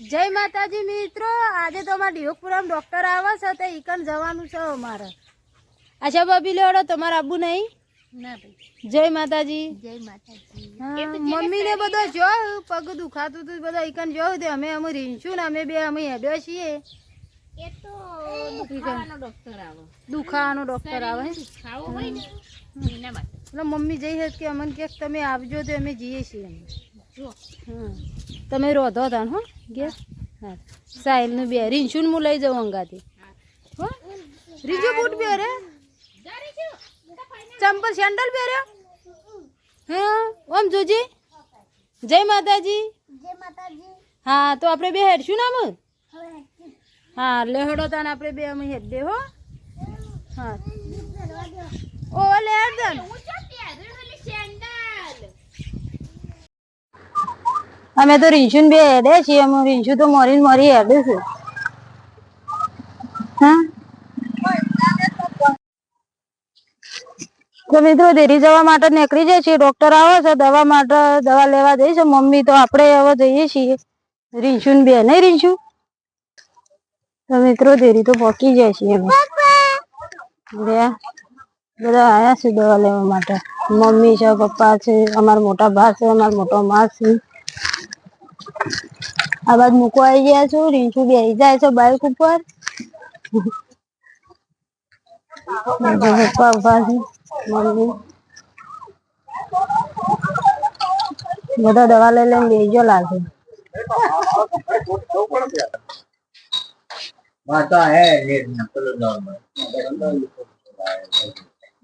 જય માતાજી મિત્રો આજે તો અમારે ડિયોગપુરામ ડૉક્ટર આવે છે તો ઈકન જવાનું છે અમારે. અચ્છા બબી લેવડો તમારે આબુ નહીં? જય માતાજી. જય માતાજી. મમ્મી મમ્મીને બધો જો પગ દુખાતું હતું બધા ઈકન જોયું તે અમે અમે રીંછું ને અમે બે અમે હેડ્યો છીએ. દુખાવાનો ડોક્ટર આવો. ને એટલે મમ્મી જઈ હતી કે અમને કે તમે આવજો તો અમે જઈએ છીએ. અમે જો તમે રોધો હતા હો ગે હા. સાહિલનું બે રીંછું હું લઈ જાઉં અંગાથી. હો? રીજો બૂટ પહેરે? ચંપલ સેન્ડલ પહેર્યો હા? ઓમ જોજી? જય માતાજી. હા, તો આપણે બે હેડશું ને આમ? હા લેહડો તાન, આપણે બે અમે હેડ દે હો. હા. ઓ લે હેડ દે ને. અમે તો રીંછું બે હેડે છીએ. અમે રીંછું તો મરી મરી હેડે છે. તો મિત્રો, દેરી જવા માટે નીકળી જાય છે. ડોક્ટર આવે છે, દવા માટે દવા લેવા જઈ છે. મમ્મી તો આપણે હવે જઈએ છીએ. રીંછું બે, નહીં રીંછું તો મિત્રો, દેરી તો પહોંચી જાય છે બે, બધા આવ્યા છે દવા લેવા માટે. મમ્મી છે, પપ્પા છે, અમારા મોટા ભા છે, અમારા મોટો મા છે. આ બાદ મૂકવા આવી ગયા છું રીંછુ બેસી જાય છે બાઇક ઉપર બધા પપ્પા ઉભા છે મમ્મી બધા દવા લઈ લઈને બેસજો લાગે आता है ये चलो नॉर्मल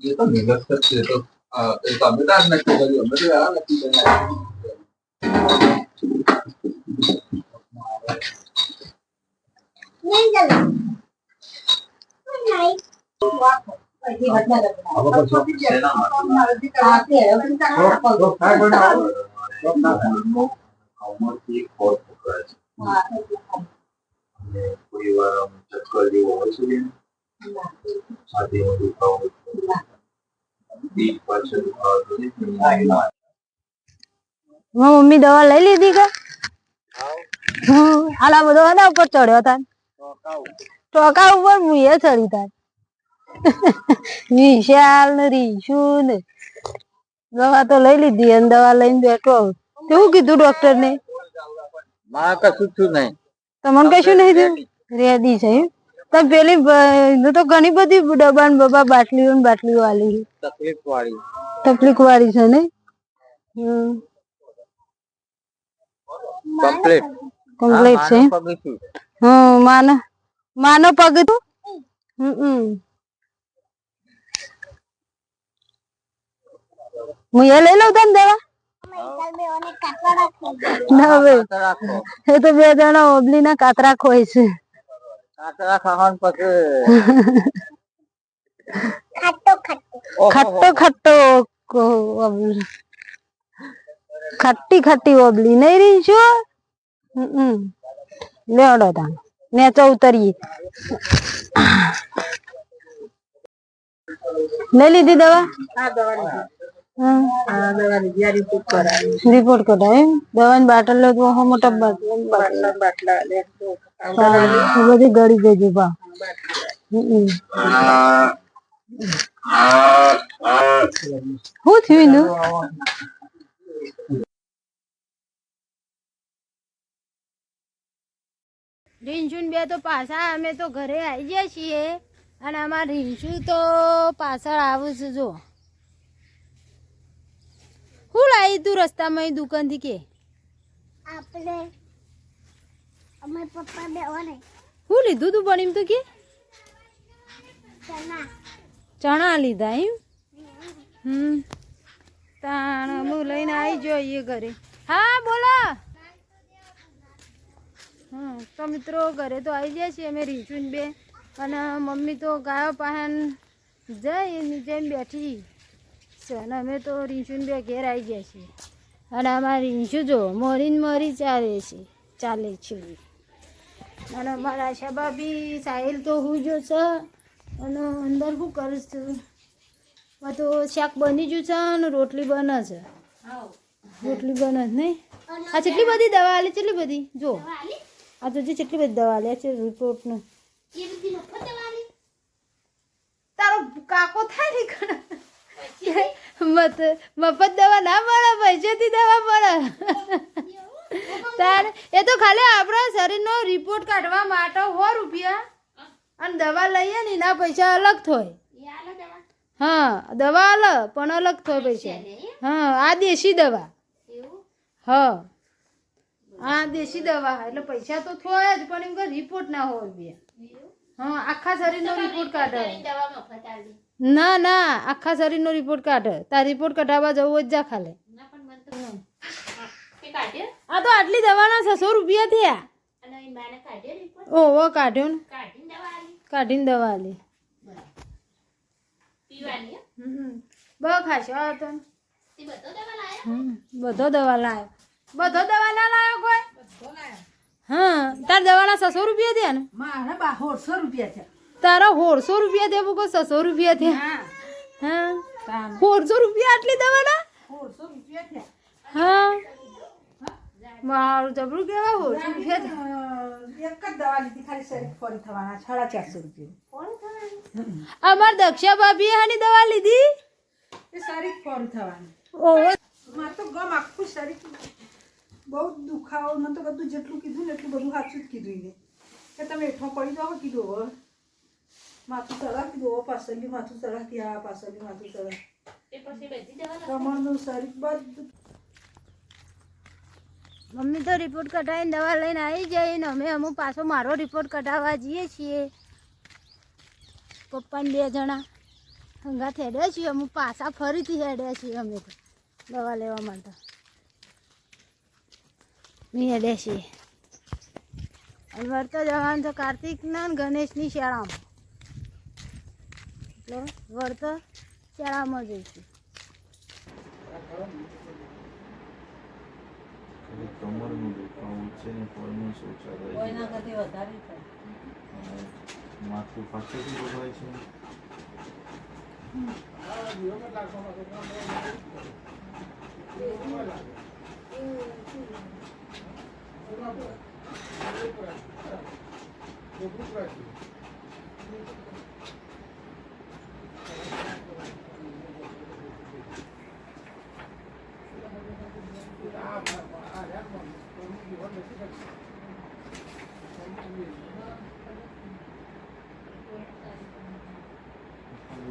ये तो निगत से तो एक अमिताभ नक्की करी अमिताभ यार नक्की करना अब पर सब सेना तो આમ ચક્કર જેવો હોય છે બેન છાતીમાં દુખાવો પીઠ પાછળ દુખાવો તો નહીં, પણ લાગી ના મારી મમ્મી દવા લઈ લીધી કે? હમ આલા બધો એના ઉપર ચડ્યો તાન. ટોકા ઉપર મુએ ચડી તાન. વિશાલ ને રીશુ ને દવા તો લઈ લીધી અને દવા લઈને બેઠો તેવું કીધું ડોક્ટર ને? માં કશું થયું નહીં. તમને કશું નહીં થયું? રેડી છે? તો પેલી તો ઘણી બધી ડબ્બા ને બબા બાટલીઓ ને બાટલીઓ આલી તકલીફ વાળી તકલીફ વાળી છે ને? કમ્પ્લીટ કમ્પ્લીટ છે. હમ માનો માનો પગ તું હમ. હું એ લઈ લઉં તને દેવા? ના એ તો બે જણા ઓબલી ના કાતરા ખોય છે. કાતરા ખાવાનું પછી. ખટ્ટો ખટ્ટો ઓબલી. ખટ્ટી ખટ્ટી ઓબલી. નહીં રહી લેવડો તા. નેચો ઉતરીએ લઈ લીધી દવા? રિપોર્ટ કઢાય દવા દવાની. બાટલ લો. તો મોટા બાટલા બધી ગળી જજો બા. હમ. શું થયું રીંછુન બે તો પાછા અમે તો ઘરે આવી જઈએ છીએ. અને અમાર રીંછું તો પાછળ આવું છે જો. શું લાવી તું રસ્તામાં દુકાનથી કે? આપણે અમારા પપ્પા બેવાને શું લીધું તું પણ એમ તો કે? ચણા. લીધા એમ? હમ. તાણ લઈને આવી જોઈએ ઘરે. હા બોલો. હા તો મિત્રો ઘરે તો આવી ગયા છીએ અમે રીંચુન બે. અને મમ્મી તો ગાયો પાસે જઈ જેમ બેઠી છે અને અમે તો રીંચુન બે ઘેર આવી ગયા છીએ. અને અમારે રીંચુ જો મરીને મરી ચાલે છે ચાલે છે. અને અમારા આશા બી સાહિલ તો હું જો છે અને અંદર શું કરું છું? તો શાક બની ગયું છે અને રોટલી બને છે. રોટલી બને છે નહીં? આ કેટલી બધી દવા આલી કેટલી બધી? જો. આ તો જે કેટલી બધી દવા લે છે રિપોર્ટનું તારો કાકો થાય ને ખરા. મત મફત દવા ના મળે પૈસેથી દવા મળે. તાર એ તો ખાલી આપણા શરીરનો રિપોર્ટ કાઢવા માટે હો રૂપિયા. અને દવા લઈએ ને એના પૈસા અલગ થાય. એ આલો દવા. હા દવા અલગ પણ અલગ થાય પૈસા હા આ દેશી દવા. એવું? હા દેશી દવા એટલે પૈસા તો થોય જ પણ એમ કે રિપોર્ટ ના હોય બે. હા આખા શરીરનો રિપોર્ટ કાઢે. ના ના આખા શરીરનો રિપોર્ટ કાઢે. તાર રિપોર્ટ કઢાવવા જવું જ જા ખાલે. આ તો આટલી દવાના છસો રૂપિયા થયા. ઓહો કાઢ્યો ને. કાઢીને દવા આલી બહુ ખાશો તો. બધો દવા લાયો? હમ, બધો દવા લાયો. બધો દવા ના તાર દવાના છસો રૂપિયા થયા ને? મારા બા સોળસો રૂપિયા થયા. તારા સોળસો રૂપિયા થયા બુકો છસો રૂપિયા થયા. હા. હા. સોળસો રૂપિયા આટલી દવાના? સોળસો રૂપિયા થયા. હા. મારું જબરું કેવા સોળસો રૂપિયા એક જ દવા લીધી ખાલી શરીર ફરી થવાના સાડા ચારસો રૂપિયા. અમાર દક્ષા ભાભીએ હાની દવા લીધી? એ શરીર ફરી થવાની. ઓહો મારે તો ગમ આખું શરીર બહુ દુખાવો મને તો બધું જેટલું કીધું ને એટલું બધું સાચું જ કીધું એને કે તમે હેઠો પડી જાઓ કીધું હવે માથું સળા કીધું હવે પાછળની માથું કે આ પાછળની માથું લાયો? કમરનું શરીર બધું મમ્મી તો રિપોર્ટ કઢાવીને દવા લઈને આવી જાય ને અમે અમુક પાછો મારો રિપોર્ટ કઢાવવા જઈએ છીએ. પપ્પાને બે જણા હંગાથ હેડ્યા છીએ અમુક પાછા ફરીથી હેડ્યા છીએ અમે તો દવા લેવા માટે. મેં બેસીએ અને વર્તો જવાનું તો કાર્તિકના ને ગણેશની શાળામાં. એટલે વર્તો શાળામાં જઈશું કમરનું દુખાવું છે ને પગનું શૌચાલય માથું પાછળથી દુખાય છે? ખાલી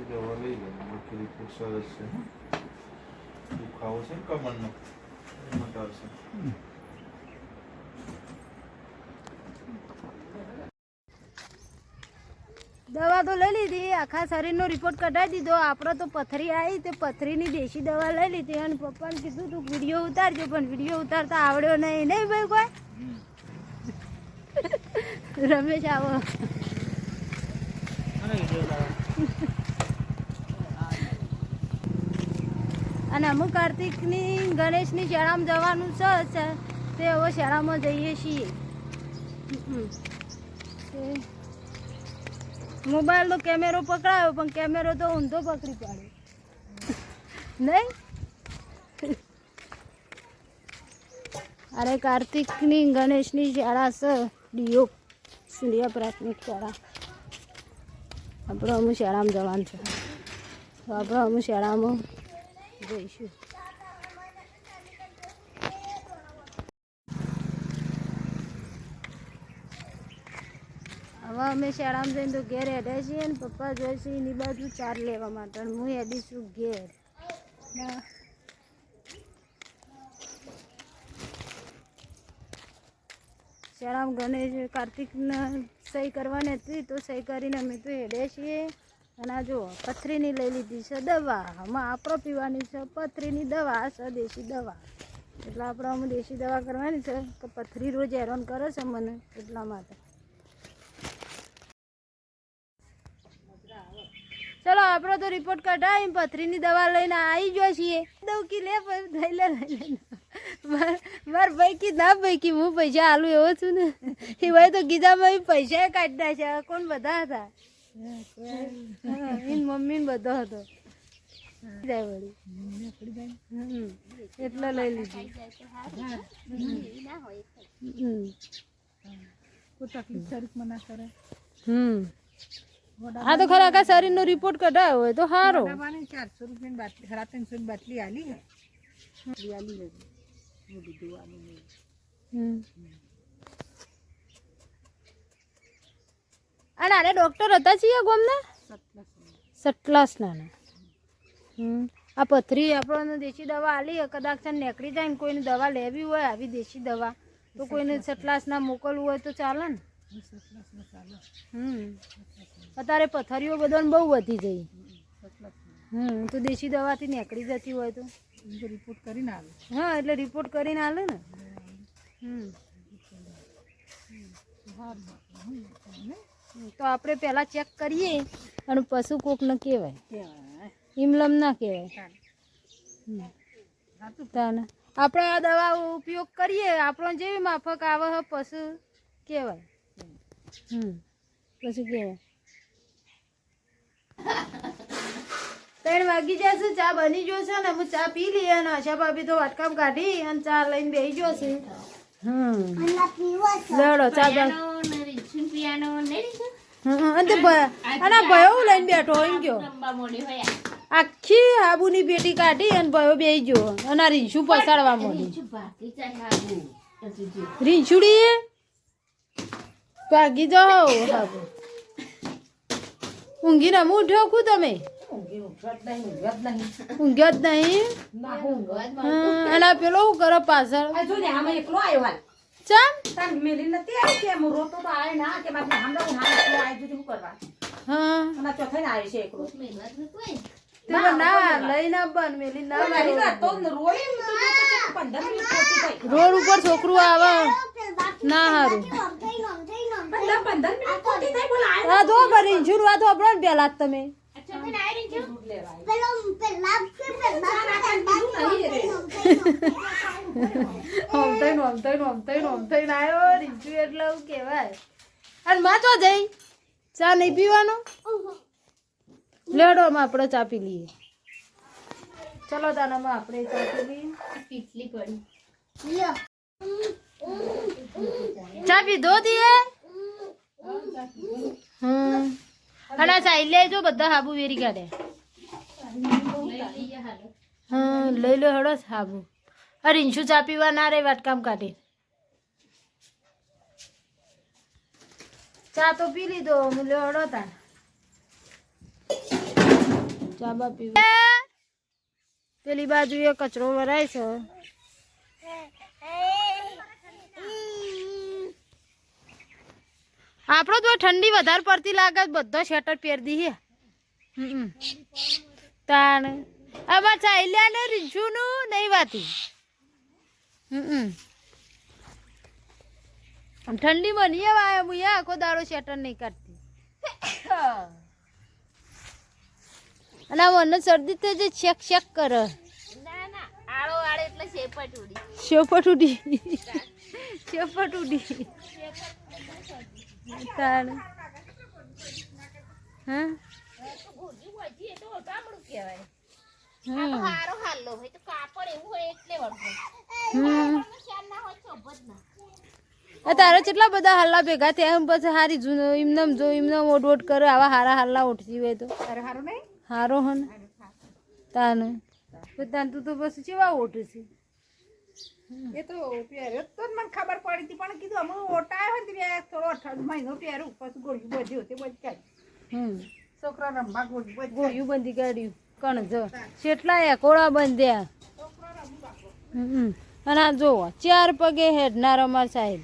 દવા લઈ લે બાકી રિપોર્ટ સરસ છે દુખાવો છે કમરનો એ મટાડશે દવા તો લઈ લીધી. આખા શરીરનો રિપોર્ટ કઢાવી દીધો. આપણે તો પથરી આવી તે પથરીની દેશી દવા લઈ લીધી. અને પપ્પાને કીધું તું વીડિયો ઉતારજો પણ વીડિયો ઉતારતા આવડ્યો નહીં. નહીં ભાઈ કોઈ? રમેશ આવો. અને અમુક કાર્તિકની ગણેશની શાળામાં જવાનું છે તે હવે શાળામાં જઈએ છીએ. મોબાઈલનો કેમેરો પકડાયો, પણ કેમેરો તો ઊંધો પકડી પાડ્યો. નહીં? અરે કાર્તિકની, ગણેશની શાળા છે ડીઓ સૂર્ય પ્રાથમિક શાળા. આપણે અમુક શાળામાં જવાનું છે. તો આપણે અમુક શાળામાં જઈશું. હવે અમે શાળામાં જઈને તો ઘેર હેડ્યા છીએ ને પપ્પા જોઈએ છે એની બાજુ ચાર લેવા માટે હું હેડી છું ઘેર. શાળામાં ગણેશ કાર્તિકના સહી કરવાની હતી તો સહી કરીને અમે તો હેડે છીએ. અને જો પથરીની લઈ લીધી છે દવા. આમાં આપણો પીવાની છે પથરીની દવા છે દેશી દવા. એટલે આપણે અમે દેશી દવા કરવાની છે કે પથરી રોજ હેરાન કરે છે મને એટલા માટે. ચલો આપણો તો રિપોર્ટ કઢાવી પથરીની દવા લઈને આવી ગયો છીએ. દઉં કી લે લઈ લે લઈ લે. માર માર ભાઈ કી ના ભાઈ કી હું પૈસા આલું એવો છું ને. એ ભાઈ તો ગીધામાં પૈસા કાઢી નાખ્યા કોણ બધા હતા? એની મમ્મી ને બધો હતો. એટલો લઈ લીધી. તકલીફ ના કરે હમ. આ તો ખરા આખા શરીરનો રિપોર્ટ કઢાયો હોય તો સારો ચારસો રૂપિયાની બાટલી સાડા ત્રણસોની બાટલી આલી હે આલી હે મોઢું ધોવાનું ને હમ. અને આને ડોક્ટર હતા છીએ ગોમના? સટલાસના હમ. આ પથરી આપણને દેશી દવા આલી કદાચ નીકળી જાય ને કોઈને દવા લેવી હોય આવી દેશી દવા. તો કોઈને સટલાસના મોકલવું હોય તો ચાલે ને. હમ અત્યારે પથરીઓ બધાને બહુ વધી જઈ હમ તો દેશી દવાથી નીકળી જતી હોય તો. રિપોર્ટ કરીને આવે હા એટલે રિપોર્ટ કરીને આવે ને. હમ. તો આપણે પહેલાં ચેક કરીએ અને પશુ કોકને કહેવાય. કહેવાય. ઇમલમ ના કહેવાય. આપણે આ દવા ઉપયોગ કરીએ આપણો જેવી માફક આવે પશુ કહેવાય. હમ પશુ કહેવાય. ત્રણ વાગી જશે ચા બની જોશે ને હું ચા પી લઈએ અને આશા ભાભી તો વાટકામ કાઢી અને ચા લઈને બેસી જોશે ચા હમ, અને ભયો લઈને બેઠો એમ હોય આખી હાબુની પેટી કાઢી અને ભયો બેસી ગયો. અને રીંછું પસાડવા જો. રીંછુડી? ભાગી જાઓ હાબુ. ઊંઘી ને ઉઠ્યો કુ તમે ઊંઘ્યો જ નહીં? હમ, અને પેલો શું કરે પાછળ? જો ને આમાં એકલો આવ્યો હાલ. ચમ? તાર મેલી નથી આવી કે હું. આ રોડ ઉપર. છોકરું આવે. ના હારું. આ આ જો પણ રીંછું વાત વાપરો ને પેલા જ તમે આ અને માં તો જઈ? ચા નહીં પીવાનો? લેડો માં આપણે ચા પી લઈએ. ચલો તાનામાં આપણે ચા પી લઈએ. પીટલી પડી. ચા પીધો દીએ. હમ. અને આ ચાઈ લે જો બધા હાબુ વેરી કાઢે. લઈ હા લઈ લો હડો હાબુ. અરે રીંછું ચા પીવા ના રે વાટકામ કાઢી. ચા તો પી લીધો હું લ્યો હળો તાન. ચા પીવે. પેલી બાજુ એ કચરો ભરાય છે. આપણો તો ઠંડી વધારે પડતી લાગે, બધો સ્વેટર પહેરી દઈએ તાણ. આમાં ચાલ્યા ને રીંછુનું નહીં વાતી. ઠંડી ઠંડીમાં નહીં આવે હું આખો દાડો શેટર નહીં કાઢતી. અને આ મને શરદી તો જે શેક શેક કરે. ના ના આળો આળે એટલે શેપટ ઉડી. શેપટ ઉડી. તાણ. હા? ભૂજી ભૂજી એ તો ગામડું કહેવાય હમ. હારો હાલો હોય તો કાપડ એવું હોય એટલે વળગું. હમ. શ્યામ ના હોય ચોબ જ ના. આ તારે કેટલા બધા હાલ્લા ભેગા થયા એમ પછી હારી જૂનો એમને જો એમને ઓટ ઓટ કરે આવા હારા હાલ્લા ઉઠતી હોય તો. હારું નહીં? હારો હન? તાને? તો તાન તું તો બસ કેવા ઓઠ છે. એ તો પહેર્યો તો મને ખબર પડી હતી પણ કીધું અમે ઓટાયો હોય ને તે થોડો અઠાર મહિનો પહેરું પછી ગોળ્યું બધી તે બધી કાઢી. છોકરા રમવા ગોળ્યું બધી બંધી કાઢ્યું કણ જો કેટલા કોળા બંધ્યા? હમ. અને આ જો ચાર પગે હેડનાર અમાર સાહેબ.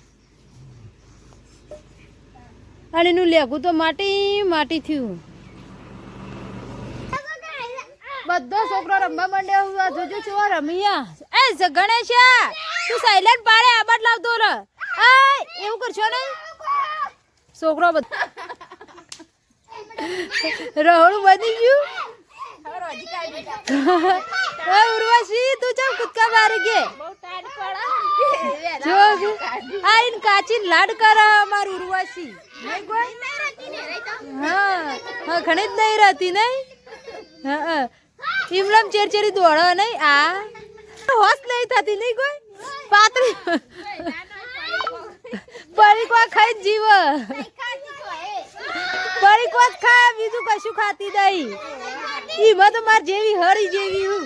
અને એનું લેગું તો માટી માટી થયું. બધો છોકરો રમવા માંડ્યો આ જોજો છો રમિયા. એ ગણેશા તું સાયલેન્ટ પાડે આબાદ લાવતો ર એવું કરશો ને છોકરો બધો રહોડું બની ગયું? ઉર્વશી, તું ચમ કૂદકા મારી કે? જો આ ઇન કાચીન લાડ કર અમાર ઉર્વશી. હા હા, ઘણી જ નહીં રહેતી, નહીં? હા. હા ઇમલમ ચેરચેરી દોડો નહીં, આ. હોશ નહીં થતી, નહીં કોઈ? પાતળી પડી કોક ખાઈ જીવ. પડીકો જ ખા, બીજું કશું ખાતી નહીં. ઈમાં તો માર જેવી હરી જેવી હું.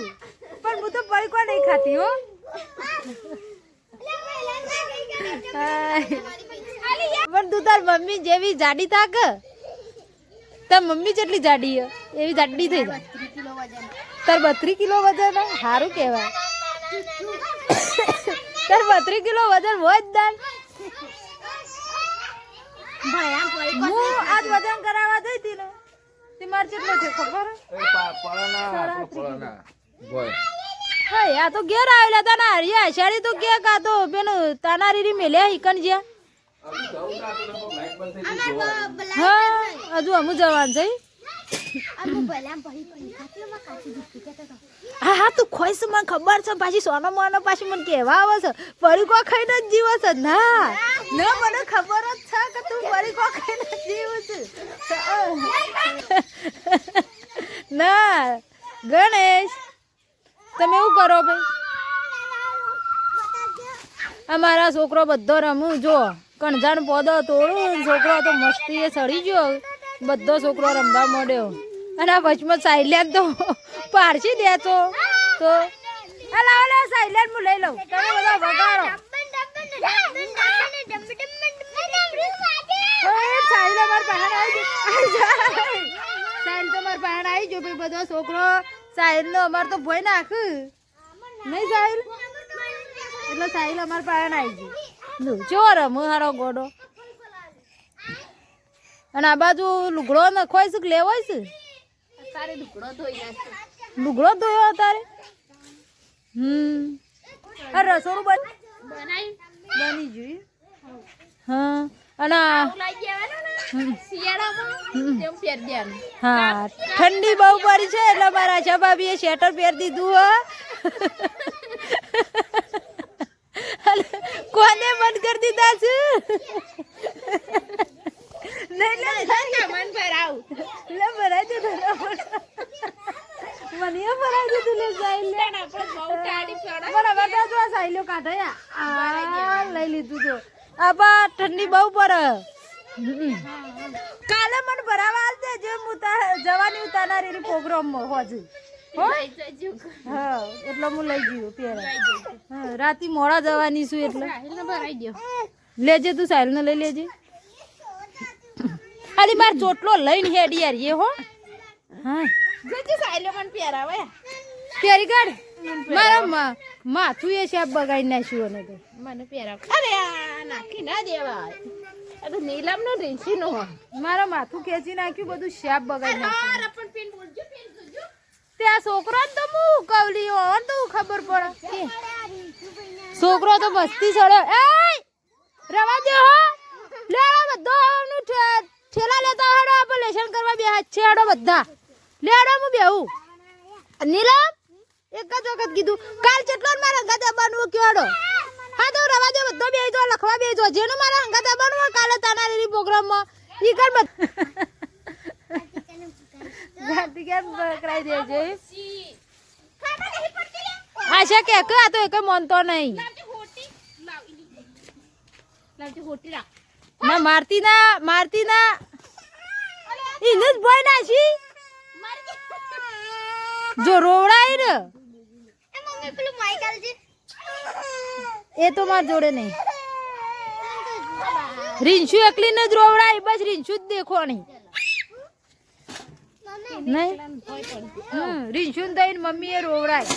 પણ હું તો પડીકો નહીં ખાતી, હો. પણ તું તાર મમ્મી જેવી જાડી થાક? તાર મમ્મી જેટલી જાડી એવી જાડી થઈ જાય. તાર બત્રી કિલો વજન સારું કહેવાય. તાર બત્રી કિલો વજન હોય જ દાન. હું આજ વજન કરાવવા જઈ હતી ને? તે મારે કેટલો છે ખબર હા? આ તો ઘેર આવેલા તાના હરિયા શાળી તો કે કા તો પેલું તાનારી રી મેલ્યા હિકન જ્યાં? હા હજુ અમુ જવાન છે. હા હા તું ખોઈશ મને ખબર છે, પાછી સોનો મોનો પાછી મને કહેવા આવે છે. પરીકો ખાઈને જ જીવો છે. ના ના, મને ખબર જ છે કે તું પરીકો ખાઈને જીવું છે. ના, ગણેશ, તમે એવું કરો ભાઈ. અમારા છોકરો બધો રમું, જો કણજાણ પોદો તોડું, છોકરો તો મસ્તી એ સડી ગયો. બધો છોકરો રમવા મળ્યો અને આ વચમાં સાયલેન તો પારસી દે તો તો લાવો લાવો સાયલેન્ડ હું લઈ લઉં. તમે બધા વગાડો. સાહિલ અમાર પાસે આવી. સાહિલ તો માર પાસે આવી ગયો ભાઈ, બધો છોકરો. સાહિલ નો અમાર તો ભોય નાખ. નહીં સાહિલ એટલે સાહિલ અમાર પાસે આવી ગયો. જો રમ હારો ગોડો. અને આ બાજુ લુગડો નખવાય છે કે લેવાય છે? લુગડો ધોયો તારે હમ. અરે રસોડું બન બનાવી બની ગયું. હા. અને આ- લઈ જવાનું ને? શિયાળામાં? તેમ પહેર દેવાનું હા. ઠંડી બહુ પડી છે એટલે મારા આશા ભાભીએ સ્વેટર પહેરી દીધું હો. કોને બંધ કરી દીધા છે? નહીં લે સામાન લે ભરાઈ દીધું મને એ ભરાઈ દીધું લે સાઈ લે. આપણે બહુ ટાઢી પડે પણ તો જો સાઈલો કાઢે આ લઈ લીધું તો. આબા ઠંડી બહુ પડે. કાલે મને ભરાવા દે જે હું જવાની ઉતારનારી એની પ્રોગ્રામમાં હોજુ. હો? એટલે હું લઈ ગયું હા રાતી મોડા જવાની છું એટલે. લેજે તું સાહેલને લઈ લેજે. અલી માર ચોટલો લઈને હેડી યાર એ હો. હા જજો સાહિલે મને પહેરાવે પહેરી કાઢ મારા માથું એ છે બગાડી નાખ્યું અને તો. મને પહેરાવ અરે નાખી ના દેવાય. અરે તો નીલમ નો રીંછી નો મારા માથું ખેંચી નાખ્યું બધું શાપ બગાડી નાખ્યું. પણ પેન બોલજો પેન જોજો ત્યાં છોકરો તો હું કવલી તો ખબર પડે. છોકરો તો મસ્તી ચડ્યો એ રવા દે હો. લેડો બધો નું ઠે- લેતા હેડો આપણે લેશન કરવા બે હાથ છે હેડો બધા. લેડો હું બેહું. નીલમ એક જ વખત કીધું કાલ કેટલો મારા હંગાત આવવાનું કેવડો હા તો રવા દે બધો બેહી જો લખવા બેહી જો જેનું મારા હંગાત આવવાનું હોય કાલે તાના રેલી પ્રોગ્રામમાં. ઈ કર બધ કેમ આશા કે કે આ તો એક માનતો નહીં. ના મારતી ના મારતી ના. એને જ ભય નાશી જો રોવડાય ને. એ તો માર જોડે નહીં. રીંછુ એકલી ને જ રોવડાય બસ રીંછુ જ દેખોણી નહીં? રીંછુ ને થઈને મમ્મી એ રોવડાય.